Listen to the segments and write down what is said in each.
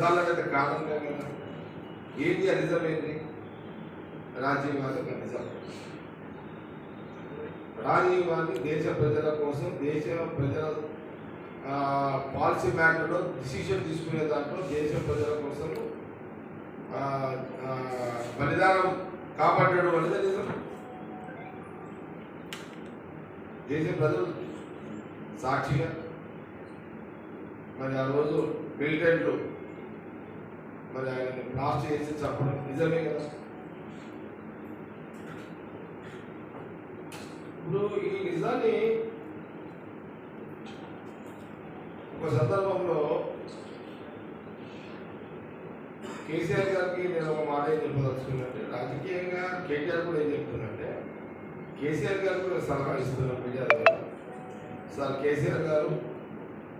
నిజాలన్నది కారణం కదా ఏంటి ఆ నిజం ఏంటి రాజీవ్ గాంధీ నిజం. రాజీవ్ గాంధీ దేశ ప్రజల కోసం దేశ ప్రజల పాలసీ మ్యాటర్లో డిసిషన్ తీసుకునే దాంట్లో దేశ ప్రజల కోసం బలిదానం కాపాడడం అనేది నిజం. దేశ ప్రజలు సాక్షిగా మరి ఆ రోజు మిలిటెంట్లు మరి ఆయన బ్లాస్ట్ చేసి చెప్పడం నిజమే కదా? ఇప్పుడు ఈ నిజాన్ని ఒక సందర్భంలో కేసీఆర్ గారికి నేను ఒక మాట ఏం చెప్పదలుచుకున్నానంటే రాజకీయంగా కేటీఆర్ కూడా ఏం చెప్తుందంటే కేసీఆర్ గారు కూడా సలహా ఇస్తున్నారు మీడియా ద్వారా. సార్ కేసీఆర్ గారు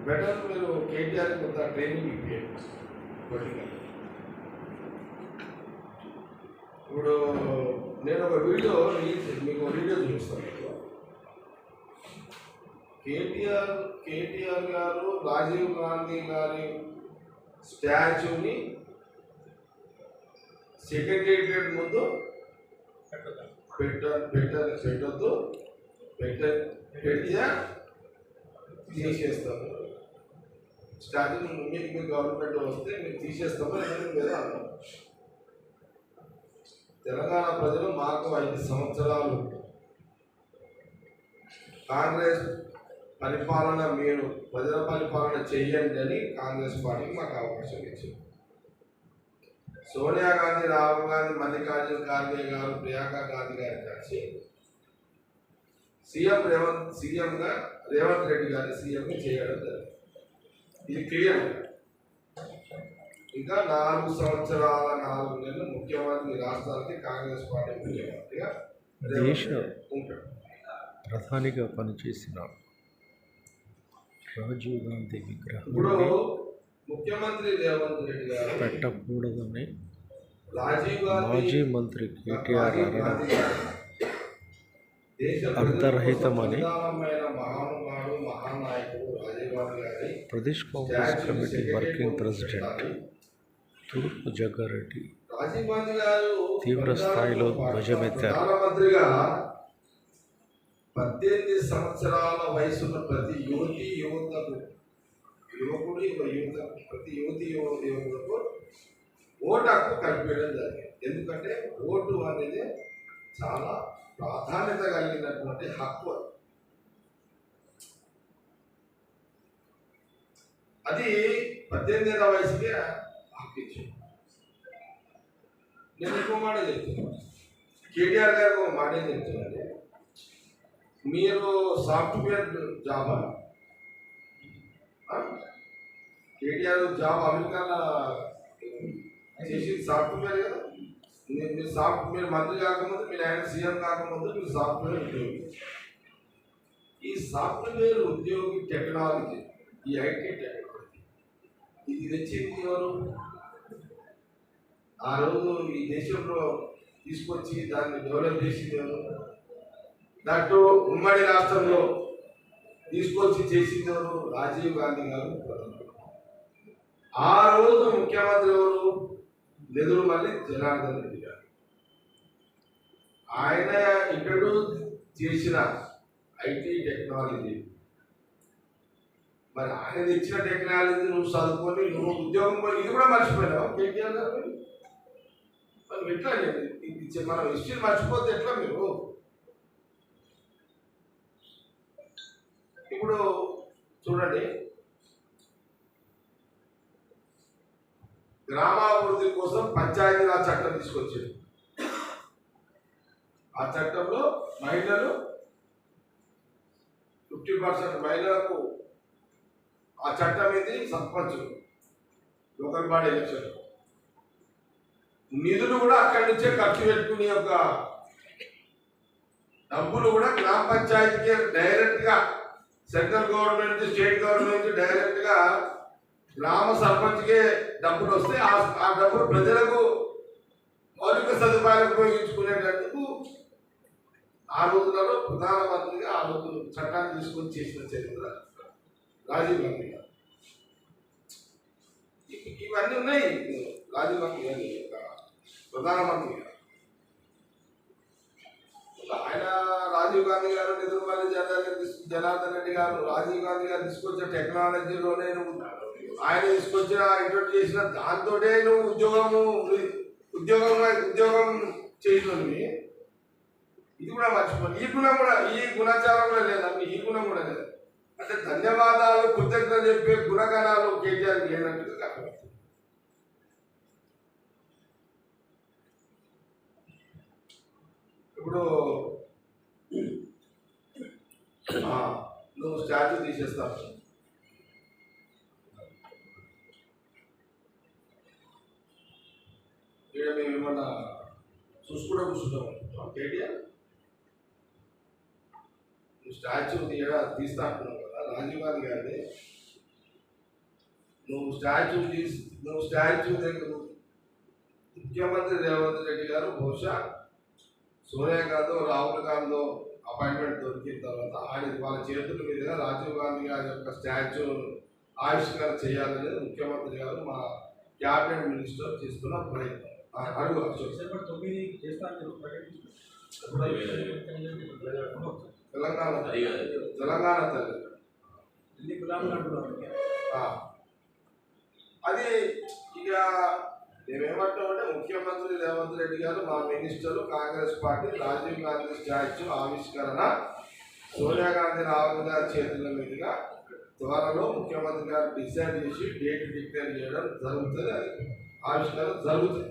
బెటర్ మీరు కేటీఆర్ కొంత ట్రైనింగ్ ఇప్పించండి పొలిటికల్ ఇప్పుడు నేను ఒక వీడియో మీకు వీడియో చూపిస్తాను. కేటీఆర్ కేటీఆర్ గారు రాజీవ్ గాంధీ గారి స్టాచ్యూని సెక్రటేరియట్ ముందు పెట్ట పెట్ట పెట్టద్దు. పెట్ట పెడితే తీసేస్తాము. స్టార్టింగ్ మీకు మీ గవర్నమెంట్ వస్తే మీరు తీసేస్తాము. లేదా అన్నారు తెలంగాణ ప్రజలు మాకు ఐదు సంవత్సరాలు. కాంగ్రెస్ పరిపాలన మీరు ప్రజల పరిపాలన చేయండి అని కాంగ్రెస్ పార్టీకి మాకు అవకాశం ఇచ్చింది. సోనియా గాంధీ రాహుల్ గాంధీ మల్లికార్జున ఖార్గే గారు ప్రియాంక గాంధీ గారు కలిసి సీఎం రేవంత్ సీఎంగా రేవంత్ రెడ్డి గారిని సీఎంగా చేయడం జరిగింది. ఇది క్లియర్. ఇంకా నాలుగు సంవత్సరాల నాలుగు నెలలు ముఖ్యమంత్రి రాష్ట్రానికి కాంగ్రెస్ పార్టీ ముఖ్యమంత్రిగా రేవంత్ దేశ రెడ్డి ఉంటాడు ప్రధానిగా పనిచేసిన రాజీవ్ గాంధీ ఇప్పుడు విగ్రహాన్ని ముఖ్యమంత్రి రేవంత్ రెడ్డి గారు పెట్టకూడదని రాజీవ్ గాంధీ మాజీ మంత్రి కేటీఆర్ రాజీవ్ అనడం గాంధీ గారు దేశ అర్ధరహితమని ప్రధానమైన మహానుభావుడు మహానాయకుడు రాజీవ్ గాంధీ గారి Pradesh Congress committee working president తూర్పు జగ్గారెడ్డి రాజీవ్ గాంధీ గారు తీవ్ర స్థాయిలో ధ్వజమెత్తారు. పద్దెనిమిది సంవత్సరాల వయసున్న ప్రతి యువతి యువతకు యువకుడు యువత ప్రతి యువతి యువ యువకులకు ఓటు హక్కు కల్పించడం జరిగింది ఎందుకంటే ఓటు అనేది చాలా ప్రాధాన్యత కలిగినటువంటి హక్కు అది. అది పద్దెనిమిది ఏళ్ళ వయసుకే హక్కు నేను ఇంకో మాట చెప్తున్నాను కేటీఆర్ గారు ఒక మాట ఏం చెప్తున్నాను మీరు సాఫ్ట్వేర్ జాబ్ కేటీఆర్ జాబ్ అమెరికాలో చేసి సాఫ్ట్వేర్ కదా. మీరు సాఫ్ట్ మీరు మంత్రి కాకముందు మీరు ఆయన సీఎం కాకముందు మీరు సాఫ్ట్వేర్ ఉద్యోగి. ఈ సాఫ్ట్వేర్ ఉద్యోగి టెక్నాలజీ ఈ ఐటీ టెక్నాలజీ ఇది తెచ్చింది ఎవరు? ఆ రోజు ఈ దేశంలో తీసుకొచ్చి దాన్ని డెవలప్ చేసిందేమో దాంట్లో ఉమ్మడి రాష్ట్రంలో తీసుకొచ్చి చేసిందేమో రాజీవ్ గాంధీ గారు ఆ రోజు ముఖ్యమంత్రి ఎవరు? నెదురు మళ్ళీ జనార్దన్ రెడ్డి గారు. ఆయన ఇంట్రడ్యూస్ చేసిన ఐటీ టెక్నాలజీ. మరి ఆయన ఇచ్చిన టెక్నాలజీ నువ్వు చదువుకొని నువ్వు ఉద్యోగం పోయి ఇది కూడా మర్చిపోయినావు? కేటీఆర్ గారు? మరి ఎట్లా మనం హిస్టరీ మర్చిపోతే ఎట్లా మీరు? ఇప్పుడు చూడండి. గ్రామాభివృద్ధి కోసం పంచాయతీరాజ్ చట్టం తీసుకొచ్చింది ఆ చట్టంలో మహిళలు ఫిఫ్టీ పర్సెంట్ మహిళలకు ఆ చట్టం ఇది సర్పంచ్ లోకల్ బాడీ ఎలక్షన్. నిధులు కూడా అక్కడి నుంచే ఖర్చు పెట్టుకునే యొక్క డబ్బులు కూడా గ్రామ పంచాయతీకి డైరెక్ట్గా సెంట్రల్ గవర్నమెంట్ స్టేట్ గవర్నమెంట్ డైరెక్ట్గా గ్రామ సర్పంచ్కే డబ్బులు వస్తే ఆ డబ్బులు ప్రజలకు మౌలిక సదుపాయాలు ఉపయోగించుకునేటందుకు ఆ రోజులలో ప్రధానమంత్రిగా ఆ రోజు చట్టాన్ని తీసుకొని చేసిన చరిత్ర. రాజీవ్ గాంధీ గారు. ఇవన్నీ ఉన్నాయి. రాజీవ్ గాంధీ గారి ప్రధానమంత్రి గారు. ఆయన రాజీవ్ గాంధీ గారు నిధులపల్లి జనార్దన్ రెడ్డి గారు రాజీవ్ గాంధీ గారు తీసుకొచ్చిన టెక్నాలజీలోనే నువ్వు ఆయన తీసుకొచ్చిన ఇంట్రొడ్యూస్ చేసిన దాంతోటే నువ్వు ఉద్యోగము ఉద్యోగం ఉద్యోగం చేయనుంది ఇది కూడా మర్చిపోయి ఈ గుణం కూడా ఈ గుణాచారం కూడా లేదండి ఈ గుణం కూడా లేదు. అంటే ధన్యవాదాలు కృతజ్ఞత చెప్పే గుణగణాలు కేటీఆర్ లేనట్టుగా కనబడుతుంది ఇప్పుడు ఆ, నువ్వు స్టాచ్యూ తీసేస్తావు ఇక్కడ మేము ఏమన్నా చూసుకుంటూ కూర్చుంటాం? కేటీఆర్? నువ్వు స్టాచ్యూ తీయడా తీస్తా అంటున్నావు కదా రాజీవ్ గాంధీ గారిని నువ్వు స్టాచ్యూ తీసి నువ్వు స్టాచ్యూ దగ్గర ముఖ్యమంత్రి రేవంత్ రెడ్డి గారు బహుశా సోనియా గాంధీ రాహుల్ గాంధీ అపాయింట్మెంట్ దొరికిన తర్వాత ఆయన వాళ్ళ చేతుల మీదుగా రాజీవ్ గాంధీ గారి యొక్క స్టాచ్యూ ఆవిష్కరణ చేయాలనేది ముఖ్యమంత్రి గారు మా క్యాబినెట్ మినిస్టర్ చేస్తున్న ప్రయత్నం. అడుగు తెలంగాణ తెలంగాణ తల్లి. అది ఇక మేమేమంటామంటే ముఖ్యమంత్రి రేవంత్ రెడ్డి గారు మా minister Congress party Rajiv Gandhi statue ఆవిష్కరణ సోనియా గాంధీ రాహుల్ గారి చేతుల మీదుగా త్వరలో ముఖ్యమంత్రి గారు డిసైడ్ చేసి డేట్ డిక్లేర్ చేయడం జరుగుతుంది అది ఆవిష్కరణ జరుగుతుంది.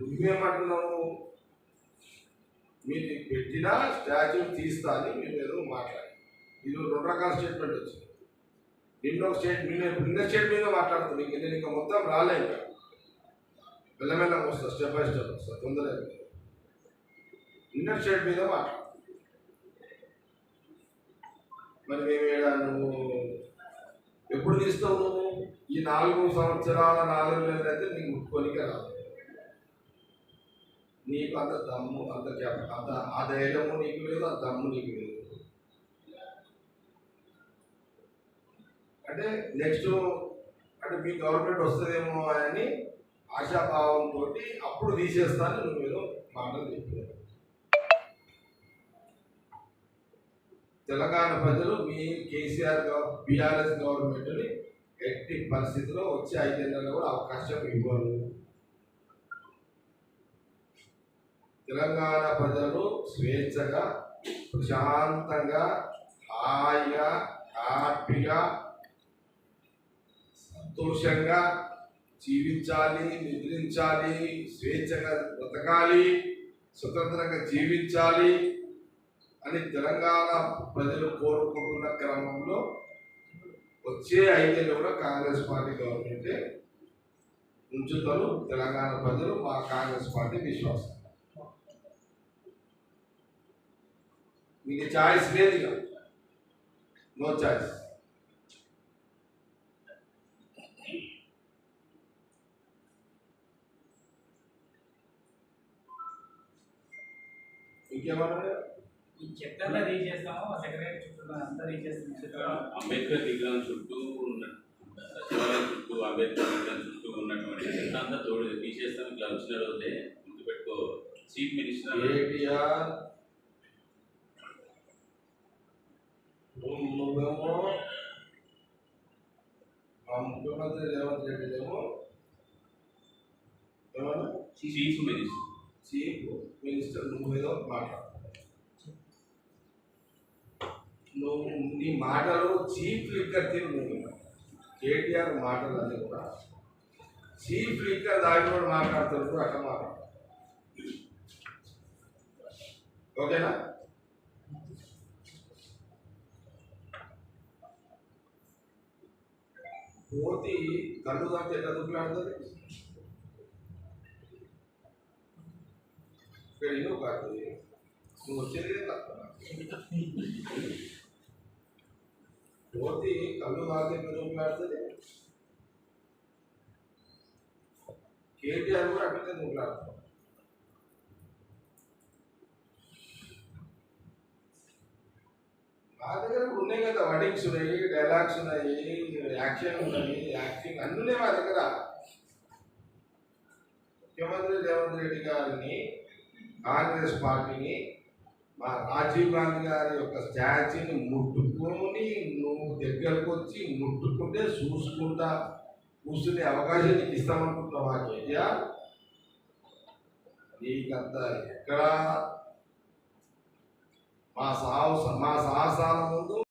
నువ్వేమంటున్నావు? మీరు పెట్టినా స్టాచ్యూ తీస్తా అని మీరు ఏదో మాట్లాడి ఇది రెండు రకాల స్టేట్మెంట్ వచ్చింది. నిన్న స్టేట్ నిన్న నిన్న స్టేట్ మీద మాట్లాడుతుంది. నీకు నేను ఇంకా మొత్తం రాలే ఇంకా. మెల్లమెల్లగా వస్తా స్టెప్ బై స్టెప్ వస్తా తొందరగా. నిన్న స్టేట్ మీద మాట్లాడు. మరి మేమేడా నువ్వు? ఎప్పుడు తీస్తావు నువ్వు? ఈ నాలుగు సంవత్సరాల నాలుగు నెలలు అయితే నీకు ముట్టుకోనికే రాదు. నీకు అంత దమ్ము అంత అంత ఆ ధైర్యము నీకు లేదు ఆ దమ్ము నీకు లేదు. అంటే నెక్స్ట్ అంటే మీ గవర్నమెంట్ వస్తుందేమో అని ఆశాభావంతో అప్పుడు తీసేస్తాను నువ్వు ఏదో మాటలు చెప్పారు తెలంగాణ ప్రజలు మీ కేసీఆర్ బీఆర్ఎస్ గవర్నమెంట్ని ఎట్టి పరిస్థితిలో వచ్చే ఐదేళ్ళలో కూడా అవకాశం ఇవ్వరు. తెలంగాణ ప్రజలు స్వేచ్ఛగా ప్రశాంతంగా హాయిగా హ్యాపీగా సంతోషంగా జీవించాలి నిద్రించాలి స్వేచ్ఛగా బ్రతకాలి స్వతంత్రంగా జీవించాలి అని తెలంగాణ ప్రజలు కోరుకుంటున్న క్రమంలో వచ్చే ఐదేళ్ళు కూడా కాంగ్రెస్ పార్టీ గవర్నమెంటే ఉంచుతారు. తెలంగాణ ప్రజలు మా కాంగ్రెస్ పార్టీ విశ్వాసం. మీకు ఛాయిస్ లేదు నో ఛాయిస్ ఇంకేమన్నా ఈ చెత్త తీసేస్తాము సెక్రటరీ చుట్టూ అంతా తీసేస్తాము అంబేద్కర్ విగ్రహం చుట్టూ ఉన్న సచివాలయం చుట్టూ అంబేద్కర్ విగ్రహం చుట్టూ ఉన్నటువంటి చెత్త అంతా తోడు తీసేస్తాం ఇట్లా వచ్చిన రోజే గుర్తుపెట్టుకో. చీఫ్ మినిస్టర్ కేటీఆర్ నువ్వేమో మా ముఖ్యమంత్రి రేవంత్ రెడ్డి ఏమో ఏమన్నా చీఫ్ మినిస్టర్. చీఫ్ మినిస్టర్ నువ్వు ఏదో మాట్లాడు నువ్వు నీ మాటలు చీఫ్ లిక్కర్ తిని నువ్వు. కేటీఆర్ మాటలు అన్నీ కూడా. చీఫ్ లిక్కర్ దాగినోడు మాట్లాడుతున్నప్పుడు అట్లా మాట్లాడు ఓకేనా? కోతి కళ్ళు కట్టి ఎట్లా దుఃఖలాడుతుంది ఇక్కడ ఇల్లు కాదు నువ్వు వచ్చేదే తక్కువ కోతి కళ్ళు దాటి ఎట్లా కేటీఆర్ కూడా అట్లనే నువ్వులాడుతుంది మా దగ్గర ఉన్నాయి కదా వర్డింగ్స్ ఉన్నాయి డైలాగ్స్ ఉన్నాయి యాక్షన్ ఉన్నాయి యాక్టింగ్ అన్నీ మా దగ్గర. ముఖ్యమంత్రి రేవంత్ రెడ్డి గారిని కాంగ్రెస్ పార్టీని మా రాజీవ్ గాంధీ గారి యొక్క స్టాచ్యూని ముట్టుకొని నువ్వు దగ్గరకు వచ్చి ముట్టుకుంటే చూసుకుంటా కూర్చునే అవకాశం నీకు ఇస్తామనుకుంటున్నావా కేటీఆర్? నీకంత ఎక్కడా? మా సాహస మా సాహసాల ముందు